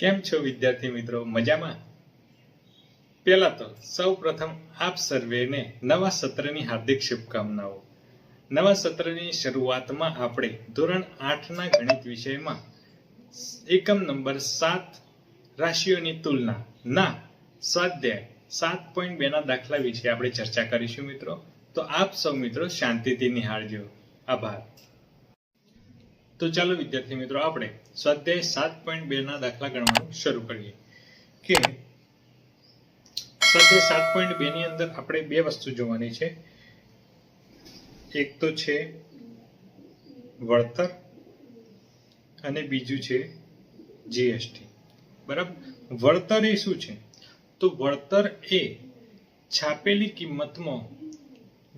કેમ છો વિદ્યાર્થી મિત્રો? મજામાં? પહેલા તો સૌ પ્રથમ આપ સર્વેને નવા સત્રની હાર્દિક શુભકામનાઓ. નવા સત્રની શરૂઆતમાં આપણે ધોરણ આઠના ગણિત વિષયમાં એકમ નંબર સાત રાશિઓની તુલના ના સ્વાધ્યાય સાત પોઈન્ટ બેના દાખલા વિશે આપણે ચર્ચા કરીશું મિત્રો. તો આપ સૌ મિત્રો શાંતિથી નિહાળજો. આભાર. તો ચાલો વિદ્યાર્થી મિત્રો, આપણે સ્વાધ્યાય સાત પોઈન્ટ બે ના દાખલા ગણવાનું શરૂ કરીએ. કે સ્વાધ્યાય સાત પોઈન્ટ બે ની અંદર આપણે બે વસ્તુ જોવાની છે. એક તો છે વળતર અને બીજું છે જીએસટી બરાબર? વળતર એ શું છે? તો વળતર એ છાપેલી કિંમતમાં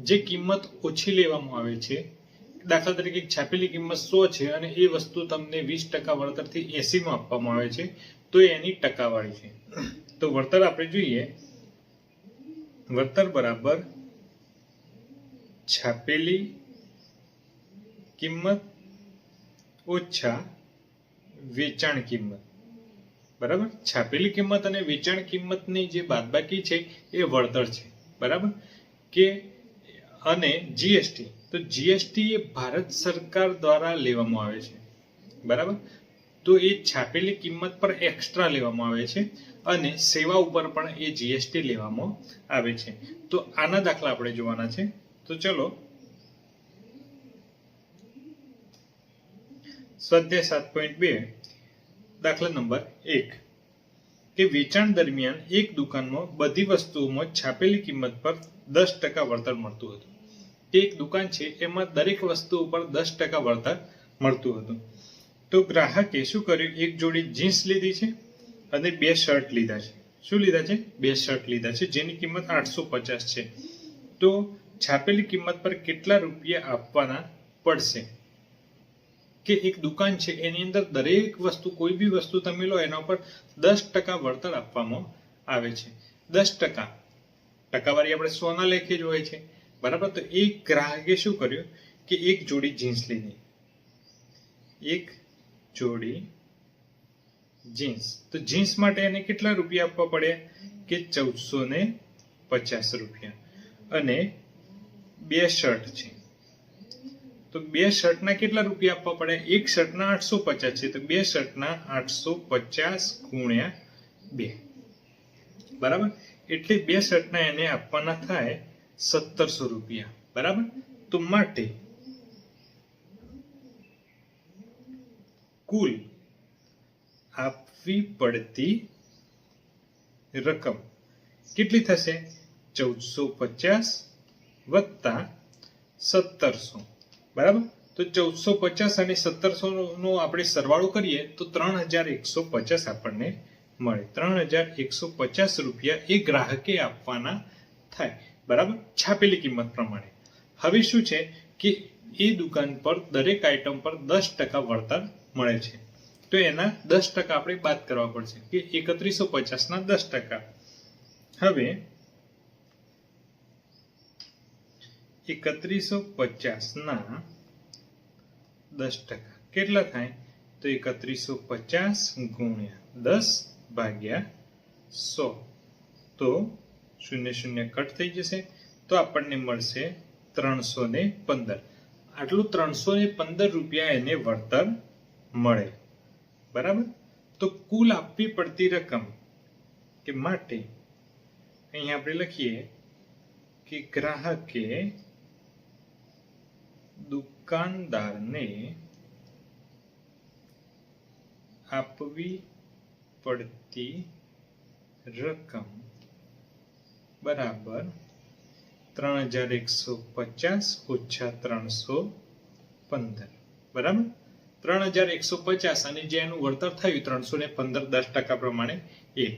જે કિંમત ઓછી લેવામાં આવે છે દાખલા તરીકે છાપેલી કિંમત સો છે અને એ વસ્તુ તમને વીસ ટકા વળતરથી એસીમાં આપવામાં આવે છે, તો એની ટકાવાળી છે. તો વળતર આપણે જોઈએ. વળતર બરાબર છાપેલી કિંમત ઓછા વેચાણ કિંમત. બરાબર? છાપેલી કિંમત અને વેચાણ કિંમતની જે બાદબાકી છે, એ વળતર છે. બરાબર? કે અને જીએસટી તો જીએસટી એ ભારત સરકાર દ્વારા લેવામાં આવે છે. બરાબર? તો એ છાપેલી કિંમત પર એક્સ્ટ્રા લેવામાં આવે છે અને સેવા ઉપર પણ એ જીએસટી લેવામાં આવે છે. તો આના દાખલા આપણે જોવાના છે. તો ચલો. સ્વાધ્યાય સાત પોઈન્ટ બે, દાખલા નંબર એક. કે વેચાણ દરમિયાન એક દુકાનમાં બધી વસ્તુઓમાં છાપેલી કિંમત પર દસ ટકા વળતર મળતું હતું. તે એક દુકાન છે, એમાં દરેક વસ્તુ ઉપર દસ ટકા વળતર મળતું હતું. તો ગ્રાહકે શું કર્યું? એક જોડી જીન્સ લીધી છે અને બે શર્ટ લીધા છે. શું લીધા છે? બે શર્ટ લીધા છે, જેની કિંમત આઠસો પચાસ છે. તો છાપેલી કિંમત પર કેટલા રૂપિયા આપવાના પડશે? કે એક દુકાન છે, એની અંદર દરેક વસ્તુ, કોઈ બી વસ્તુ તમે લો, એના ઉપર દસ ટકા વળતર આપવામાં આવે છે. દસ ટકા. ટકાવારી આપણે સોના લેખે જ હોય છે. બરાબર? તો એક ગ્રાહકે શું કર્યું કે એક જોડી જીન્સ લીધી. એક જોડી જીન્સ. તો જીન્સ માટે એને કેટલા રૂપિયા આપવા પડ્યા કે ચૌદસો ને પચાસ રૂપિયા. અને બે શર્ટ છે. તો બે શર્ટના કેટલા રૂપિયા આપવા પડે? એક શર્ટના આઠસો પચાસ છે. તો બે શર્ટના આઠસો પચાસ ગુણ્યા બે. બરાબર? એટલે બે શર્ટના એને આપવાના થાય સત્તરસો રૂપિયા. બરાબર? તો માટે કુલ આપવી પડતી રકમ કેટલી થશે? ચૌદસો પચાસ વત્તા સત્તરસો. બરાબર? તો ચૌદસો પચાસ અને સત્તરસો નો આપણે સરવાળો કરીએ તો ત્રણ હજાર એકસો પચાસ આપણને મળે. ત્રણ હજાર એકસો પચાસ રૂપિયા એ ગ્રાહકે આપવાના થાય. બરાબર? છાપેલી કિંમત પ્રમાણે. હવે શું છે કે એ દુકાન પર દરેક આઈટમ પર દસ ટકા વળતર મળે છે. તો એના દસ ટકા આપણે બાદ કરવા પડશે કે એકત્રીસો પચાસ ના દસ ટકા. હવે એકત્રીસો પચાસ ના દસ ટકા. કેટલા થાય? તો એકત્રીસો પચાસ ગુણ્યા દસ ભાગ્યા સો. તો શૂન્ય શૂન્ય કટ થઈ જશે, તો આપણને મળશે ત્રણસો ને પંદર. આટલું ત્રણસો ને પંદર રૂપિયા એને વળતર મળે. બરાબર? તો કુલ આપવી પડતી રકમ કે માટે? અહીંયા આપણે લખીએ કે ગ્રાહકે દુકાનદારને આપવી પડતી રકમ બરાબર. ત્રણ હજાર એકસો પચાસ ઓછા ત્રણસો પંદર. બરાબર? ત્રણ હજાર એકસો પચાસ અને જે એનું વળતર થયું ત્રણસો ને પંદર દસ ટકા પ્રમાણે એ.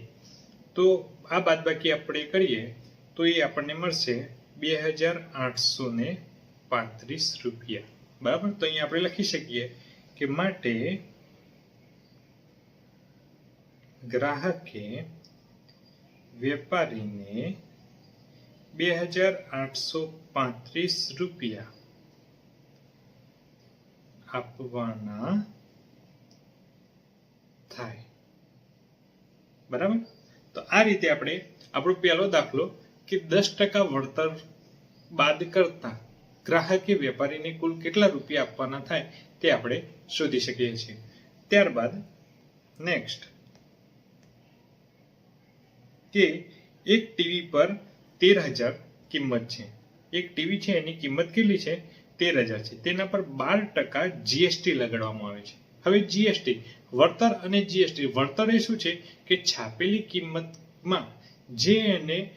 તો આ બાદબાકી આપણે કરીએ તો એ આપણને મળશે બે હજાર આઠસો ને પાંત્રીસ રૂપિયા. બરાબર? તો અહીંયા આપણે લખી શકીએ કે માટે ગ્રાહકે વેપારીને બે હજાર આઠસો પાંત્રીસ રૂપિયા. આપવાના થાય. બરાબર? તો આ રીતે આપણે આપણો પહેલો દાખલો કે દસ ટકા વળતર બાદ કરતા ગ્રાહકે વેપારીને કુલ કેટલા રૂપિયા આપવાના થાય તે આપણે શોધી શકીએ છીએ. ત્યારબાદ નેક્સ્ટ કે એક ટીવી પર તેર હજાર કિંમત છે. એક ટીવી છે, એની કિંમત કેટલી છે? તેર હજાર છે. તેના પર બાર ટકા જીએસટી લગાડવામાં આવે છે. હવે જીએસટી વળતર અને જીએસટી વળતર એ શું છે? કે છાપેલી કિંમતમાં જે એને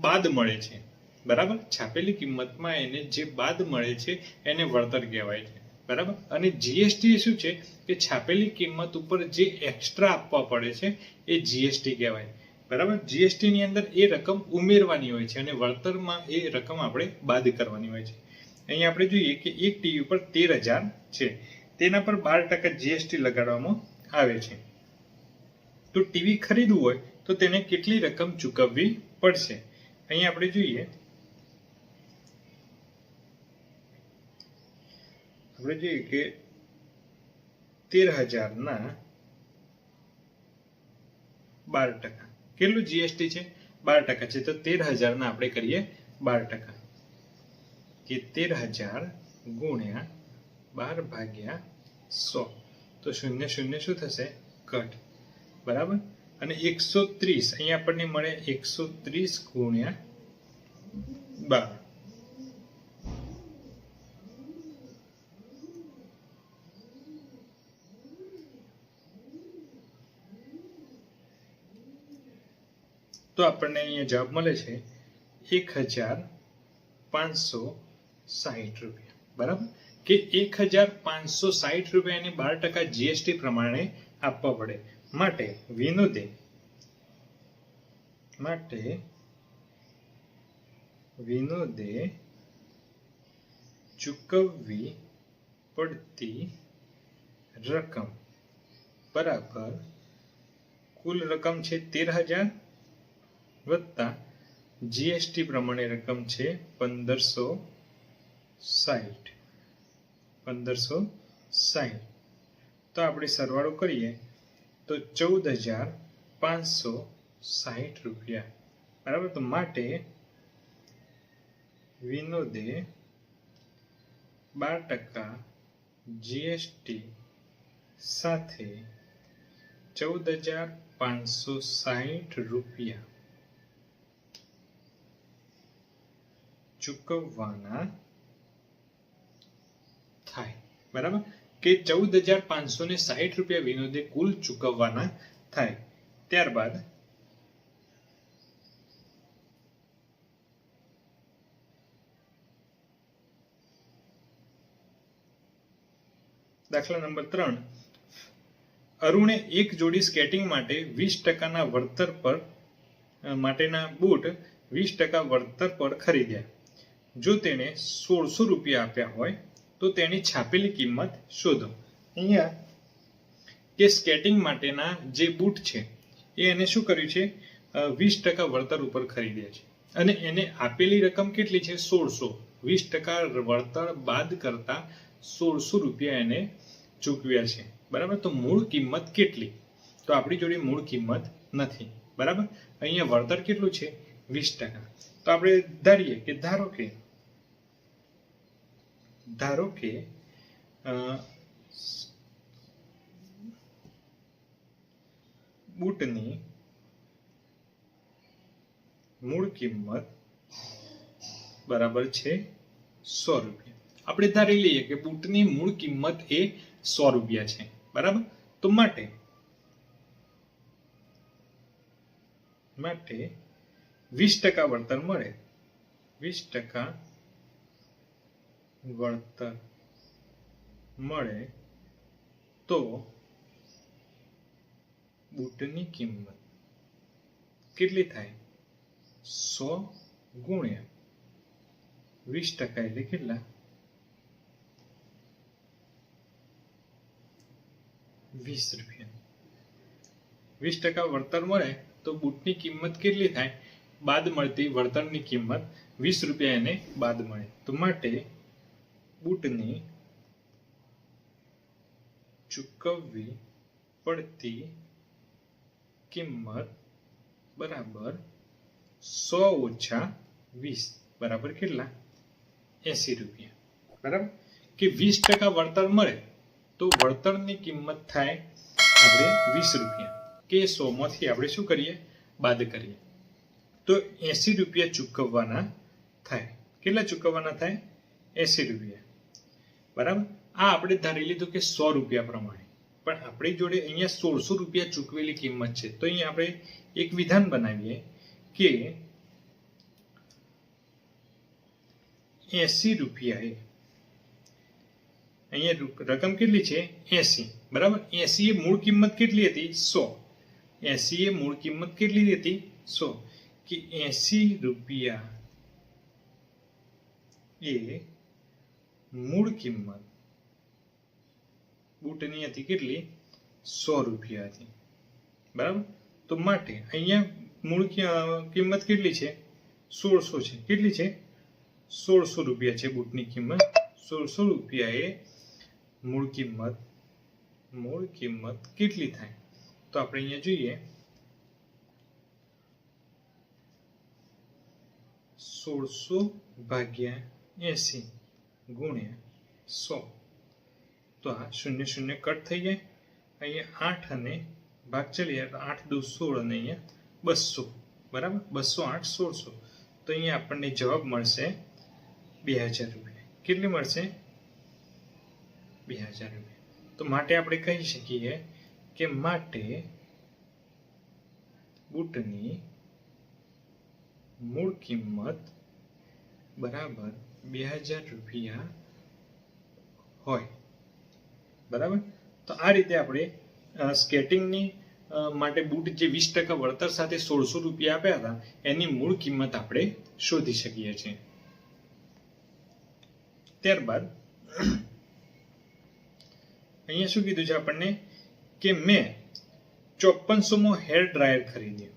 બાદ મળે છે. બરાબર? છાપેલી કિંમતમાં એને જે બાદ મળે છે, એને વળતર કહેવાય છે. બરાબર? અને જીએસટી એ શું છે? કે છાપેલી કિંમત ઉપર જે એક્સ્ટ્રા આપવા પડે છે, એ જીએસટી કહેવાય. બરાબર? જીએસટી ની અંદર એ રકમ ઉમેરવાની હોય છે અને વળતરમાં એ રકમ આપણે બાદ કરવાની હોય છે. અહીંયા આપણે જોઈએ કે એક ટીવી ઉપર તેર હજાર છે. તેના પર બાર ટકા જીએસટી લગાડવામાં આવે છે. તો ટીવી ખરીદવું હોય તો તેને કેટલી રકમ ચૂકવવી પડશે? અહીંયા આપણે જોઈએ. આપણે જોઈએ કે તેર હજારના બાર ટકા. કેટલું જીએસટી છે? બાર ટકા છે. તો તેર હજારના આપણે કરીએ બાર ટકા. કે તેર હજાર ગુણ્યા બાર ભાગ્યા સો. તો શૂન્ય શૂન્ય શું થશે? કટ. બરાબર? અને એકસો ત્રીસ અહીંયા આપણને મળે એકસો ત્રીસ ગુણ્યા બાર. તો આપણને અહીંયા જવાબ મળે છે એક હજાર પાંચસો સાહીઠ રૂપિયા. બરાબર? કે એક હજાર પાંચસો સાહીઠ રૂપિયાની બાર ટકા જીએસટી પ્રમાણે આપવા પડે. માટે વિનોદે માટે વિનોદે ચૂકવવી પડતી રકમ. બરાબર? કુલ રકમ છે તેર હજાર વત્તા જીએસટી પ્રમાણે રકમ છે પંદરસો સાહીઠ. પંદરસો સાહીઠ. તો આપણે સરવાળો કરીએ તો ચૌદ હજાર પાંચસો સાહીઠ રૂપિયા. બરાબર? તો માટે વિનોદે બાર ટકા જીએસટી સાથે ચૌદ હજાર પાંચસો સાહીઠ રૂપિયા ચૂકવવાના થાય. બરાબર? કે ચૌદ હજાર પાંચસો ને સાહીઠ રૂપિયા વિનોદે કુલ ચૂકવવાના થાય. ત્યારબાદ દાખલા નંબર ત્રણ. અરુણે એક જોડી સ્કેટિંગ માટે વીસ ટકાના વળતર પર માટેના બૂટ વીસ ટકા વળતર પર ખરીદ્યા. જો તેણે સોળસો રૂપિયા આપ્યા હોય, તો તેની છાપેલી કિંમત શોધો. અહીંયા કે સ્કેટિંગ માટેના જે બૂટ છે, એ એને શું કર્યું છે? વીસ ટકા વળતર ઉપર ખરીદ્યા છે. અને એને આપેલી રકમ કેટલી છે? સોળસો. વીસ ટકા વળતર બાદ કરતા સોળસો રૂપિયા એને ચૂકવ્યા છે. બરાબર? તો મૂળ કિંમત કેટલી? તો આપણી જોડે મૂળ કિંમત નથી. બરાબર? અહીંયા વળતર કેટલું છે? વીસ ટકા. તો આપણે ધારીએ કે ધારો કે ધારો કે બૂટની મૂળ કિંમત બરાબર છે સો રૂપિયા. આપણે ધારી લઈએ કે બૂટની મૂળ કિંમત એ સો રૂપિયા છે, બરાબર? તો માટે માટે વીસ ટકા વળતર મળે. વીસ ટકા વળતર મળે તો બૂટની કિંમત કેટલી થાય? સો ગુણ્યા વીસ ટકા એટલે કેટલા? વીસ રૂપિયા. વીસ ટકા વળતર મળે તો બૂટની કિંમત કેટલી થાય? બાદ મળતી વળતરની કિંમત વીસ રૂપિયા એને બાદ મળે. તો માટે બૂટની ચૂકવવી પડતી કિંમત બરાબર સો ઓછા વીસ. બરાબર કેટલા? એસી રૂપિયા. બરાબર? કે વીસ ટકા વળતર મળે તો વળતરની કિંમત થાય આપણે વીસ રૂપિયા. કે સો માંથી આપણે શું કરીએ? બાદ કરીએ. તો એસી રૂપિયા ચૂકવવાના થાય. કેટલા ચૂકવવાના થાય? એસી રૂપિયા. બરાબર? આ આપણે ધારી લીધું કે સો રૂપિયા પ્રમાણે. પણ આપણી જોડે અહીંયા સોળસો રૂપિયા ચૂકવેલી કિંમત છે. તો અહીંયા આપણે એક વિધાન બનાવીએ કે એસી રૂપિયાએ અહીંયા રકમ કેટલી છે? એસી. બરાબર? એસી એ મૂળ કિંમત કેટલી હતી? સો. એસી એ મૂળ કિંમત કેટલી હતી? સો. કે એસી રૂપિયા એ મૂળ કિંમત. બૂટની હતી કેટલી? સો રૂપિયા હતી બરાબર? તો માટે અહીંયા મૂળ કિંમત કેટલી છે? સોળસો છે. કેટલી છે? સોળસો રૂપિયા છે બૂટની કિંમત. સોળસો રૂપિયા એ મૂળ કિંમત મૂળ કિંમત કેટલી થાય? તો આપણે અહીંયા જોઈએ. સોળસો ભાગ્યા એસી. ગુણ્યા સો. તો આ શૂન્ય શૂન્ય કટ થઈ જાય. અહીંયા આઠ અને ભાગ ચલીએ તો આઠ દુ સોળ અને અહીંયા બસો. બરાબર? બસો આઠ સોળસો. તો અહીંયા આપણને જવાબ મળશે બે હજાર રૂપિયા. કેટલી મળશે? બે હજાર રૂપિયા. તો માટે આપણે કહી શકીએ કે માટે બૂટની મૂળ કિંમત બરાબર બે હજાર રૂપિયા હોય. બરાબર? તો આ રીતે આપણે સ્કેટિંગની માટે બૂટ જે વીસ ટકા વળતર સાથે સોળસો રૂપિયા આપ્યા હતા, એની મૂળ કિંમત આપણે શોધી શકીએ છીએ. ત્યારબાદ, અહીંયા શું કીધું છે આપણને? કે મેં ચોપનસોમાં હેર ડ્રાયર ખરીદ્યું.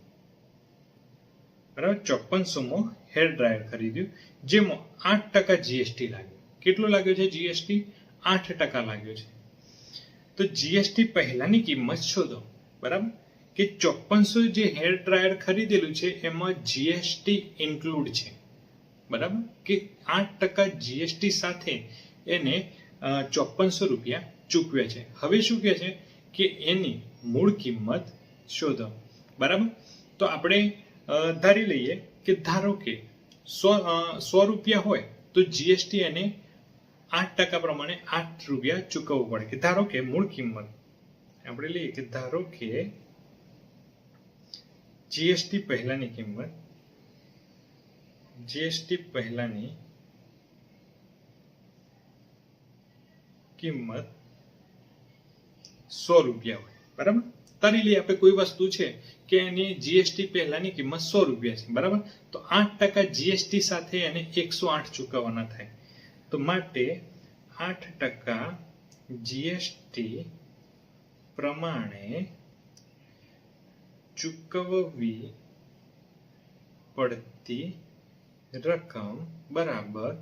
બરાબર? ચોપનસોમાં હેર ડ્રાયર ખરીદ્યું, જેમાં આઠ ટકા જીએસટી લાગ્યું. કેટલો લાગ્યો છે જીએસટી આઠ ટકા લાગ્યો છે. તો જીએસટી પહેલાંની કિંમત શોધો, બરાબર? કે ચોપનસો જે હેર ડ્રાયર ખરીદેલું છે, એમાં જીએસટી ઇન્ક્લુડ છે. બરાબર? કે આઠ ટકા જીએસટી સાથે એને ચોપનસો રૂપિયા ચૂકવ્યા છે. હવે શું કહે છે? કે એની મૂળ કિંમત શોધો. બરાબર? તો આપણે ધારી લઈએ કે ધારો કે સો રૂપિયા હોય, તો જીએસટી એને આઠ ટકા પ્રમાણે આઠ રૂપિયા ચૂકવવું પડે કે ધારો કે મૂળ કિંમત. આપણે લઈએ કે ધારો કે જીએસટી પહેલાની કિંમત જીએસટી પહેલાની કિંમત સો રૂપિયા હોય. બરાબર? તારી લઈએ, આપણે કોઈ વસ્તુ છે કે એની જીએસટી પહેલાની કિંમત સો રૂપિયા છે, બરાબર? તો આઠ ટકા જીએસટી સાથે એને એકસો આઠ ચૂકવવાના થાય. તો માટે આઠ ટકા જીએસટી પ્રમાણે ચૂકવવી પડતી રકમ બરાબર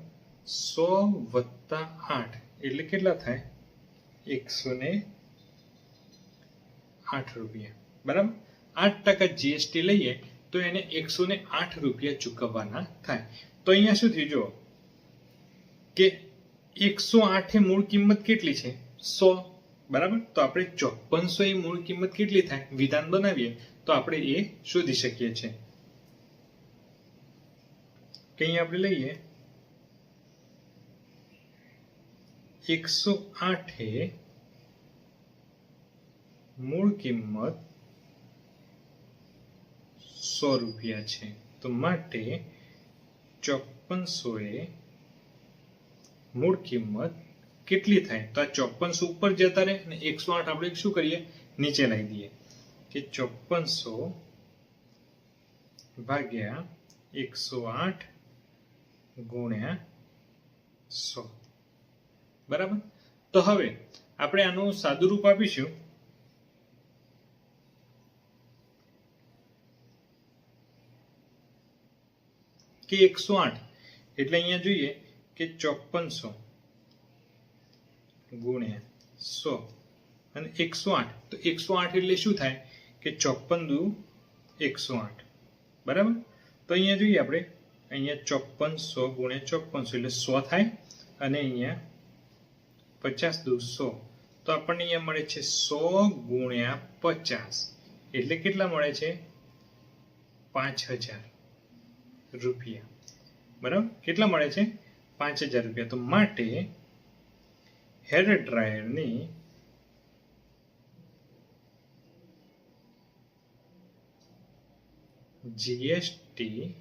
સો વત્તા આઠ. એટલે કેટલા થાય? એકસો ને આઠ રૂપિયા. બરાબર? આઠ ટકા જીએસટી લઈએ તો એને એકસો ને આઠ રૂપિયા ચૂકવવાના થાય. તો અહીંયા શું થયું જો કે એકસો આઠે મૂળ કિંમત કેટલી છે? સો. બરાબર? તો આપણે ચોપનસો એ મૂળ કિંમત કેટલી થાય? વિધાન બનાવીએ તો આપણે એ શોધી શકીએ છીએ. કે અહીંયા આપણે લઈએ, એકસો આઠે મૂળ કિંમત સો રૂપિયા છે. તો માટે ચોપનસો એ મૂળ કિંમત કેટલી થાય? તો આ ચોપનસો ઉપર જતા રહે અને એકસો આઠ આપણે શું કરીએ? નીચે લાવી દઈએ. કે ચોપનસો ભાગ્યા એકસો આઠ ગુણ્યા સો. બરાબર? તો હવે આપણે આનું સાદું રૂપ આપીશું. કે એકસો આઠ. એટલે અહીંયા જોઈએ કે ચોપનસો ગુણ્યા સો અને એકસો આઠ. તો એકસો આઠ એટલે શું થાય? કે ચોપન દુ એકસો આઠ. બરાબર? તો અહીંયા જોઈએ આપણે. અહીંયા ચોપન સો ગુણ્યા ચોપનસો એટલે સો થાય અને અહીંયા પચાસ દુ સો. તો આપણને અહીંયા મળે છે સો ગુણ્યા પચાસ. એટલે કેટલા મળે છે? પાંચ હજાર. રૂપિયા. બરાબર? કેટલા મળે છે? પાંચ હજાર રૂપિયા. તો માટે હેર ડ્રાયરની જીએસટી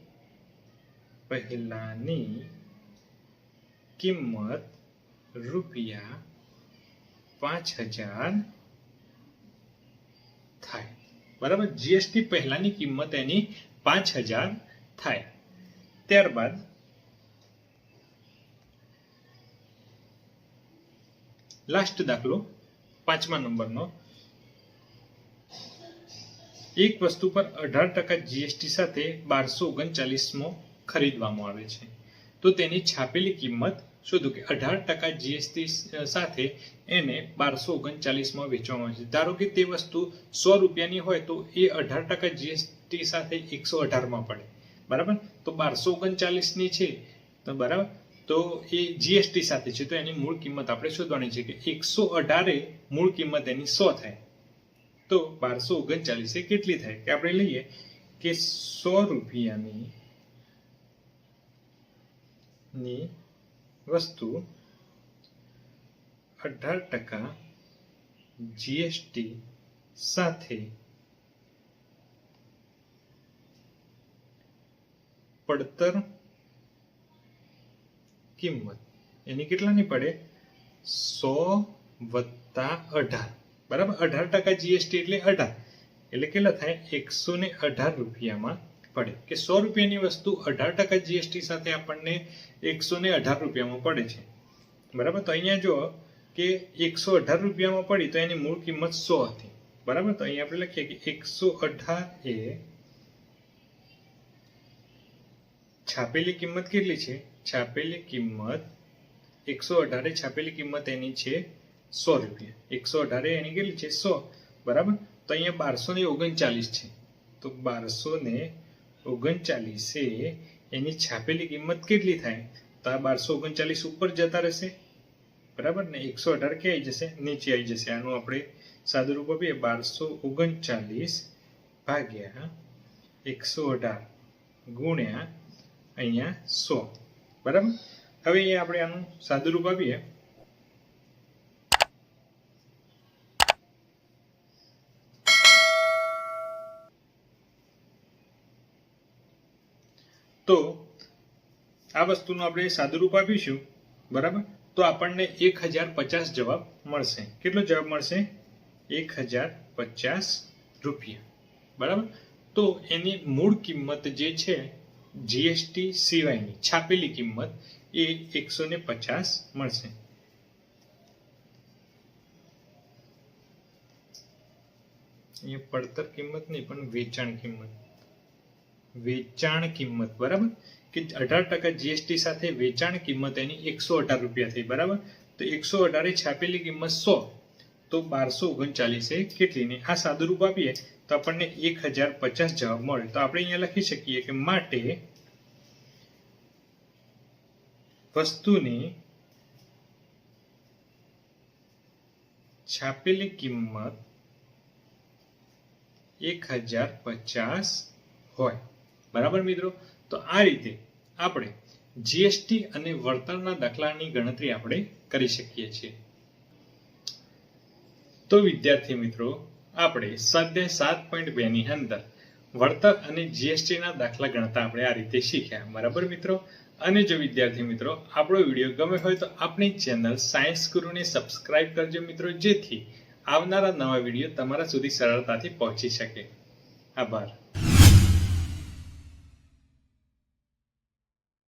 પહેલાની કિંમત રૂપિયા પાંચ હજાર થાય. બરાબર? જીએસટી પહેલાની કિંમત એની પાંચ હજાર થાય. ત્યારબાદ લાસ્ટ દાખલો પાંચમા નંબરનો. એક વસ્તુ પર અઢાર ટકા જીએસટી સાથે બારસો ઓગણચાલીસમો ખરીદવામાં આવે છે. તો તેની છાપેલી કિંમત શોધો કે અઢાર ટકા જીએસટી સાથે એને બારસો ઓગણચાલીસમાં વેચવામાં આવે છે. ધારો કે તે વસ્તુ સો રૂપિયાની હોય તો એ અઢાર ટકા જીએસટી સાથે એકસો અઢારમાં પડે. બરાબર? તો બારસો ઓગણચાલીસની છે. તો બરાબર? તો એ જીએસટી સાથે છે, તો એની મૂળ કિંમત આપણે શોધવાની છે કે એકસો અઢારે મૂળ કિંમત એની સો થાય. તો બારસો ઓગણચાલીસે કેટલી થાય? કે આપણે લઈએ કે સો રૂપિયાની ની વસ્તુ અઢાર ટકા જીએસટી સાથે પડતર કિંમત. એની કેટલાની પડે? સો વત્તા અઢાર. બરાબર? અઢાર ટકા જીએસટી એટલે અઢાર. એટલે કેટલા થાય? એકસો ને અઢાર રૂપિયામાં પડે. કે સો રૂપિયાની વસ્તુ અઢાર ટકા જીએસટી સાથે આપણને એકસો ને અઢાર રૂપિયામાં પડે છે. બરાબર? તો અહીંયા જો કે એકસો અઢાર રૂપિયામાં પડી તો એની મૂળ કિંમત સો હતી. બરાબર? તો અહીંયા આપણે લખીએ કે એકસો અઢાર એ છાપેલી કિંમત કેટલી છે? છાપેલી કિંમત એકસો અઢારે, છાપેલી કિંમત એની છે સો રૂપિયા. એકસો અઢારે એની કેટલી છે? સો. બરાબર? તો અહીંયા બારસો ને ઓગણચાલીસ છે. તો બારસો ને ઓગણચાલીસે એની છાપેલી કિંમત કેટલી થાય? તો આ બારસો ઓગણચાલીસ ઉપર જતા રહેશે. બરાબર? ને એકસો અઢાર ક્યાં આવી જશે? નીચે આવી જશે. આનું આપણે સાદું રૂપ આપીએ. બારસો ઓગણચાલીસ ભાગ્યા એકસો અઢાર ગુણ્યા અહીંયા સો. બરાબર? હવે અહીંયા આપણે આનું સાદુરૂપ આપીએ. તો આ વસ્તુનું આપણે સાદુરૂપ આપીશું. બરાબર? તો આપણને એક હજાર પચાસ જવાબ મળશે. કેટલો જવાબ મળશે? એક હજાર પચાસ રૂપિયા. બરાબર? તો એની મૂળ કિંમત જે છે જીએસટી સિવાયની છાપેલી કિંમત એ એકસો ને પચાસ મળશે. અહીંયા પડતર કિંમત નહીં, પણ વેચાણ કિંમત. વેચાણ કિંમત, બરાબર? કે અઢાર ટકા જીએસટી સાથે વેચાણ કિંમત એની એકસો અઢાર રૂપિયા થઈ, બરાબર? તો એકસો અઢારે છાપેલી કિંમત સો, તો બારસો ઓગણચાલીસે કેટલી ને? આ સાદુરૂપ આપીએ. તો આપણને એક હજાર પચાસ જવાબ મળે. તો આપણે અહીંયા લખી શકીએ કે માટે વસ્તુની છાપેલી કિંમત એક હજાર પચાસ હોય. બરાબર મિત્રો? તો આ રીતે આપણે જીએસટી અને વળતરના દાખલાની ગણતરી આપણે કરી શકીએ છીએ. તો વિદ્યાર્થી મિત્રો આપણે સ્વાધ્યાય સાત પોઈન્ટ બે ની અંદર વળતર અને જીએસટી ના દાખલા ગણતા આપણે આ રીતે શીખ્યા. બરાબર મિત્રો? અને જો વિદ્યાર્થી મિત્રો, આપણો વીડિયો ગમે હોય તો આપણી ચેનલ સાયન્સ ગુરુને સબસ્ક્રાઇબ કરજો મિત્રો, જેથી આવનારા નવા વીડિયો તમારા સુધી સરળતાથી પહોંચી શકે. આભાર.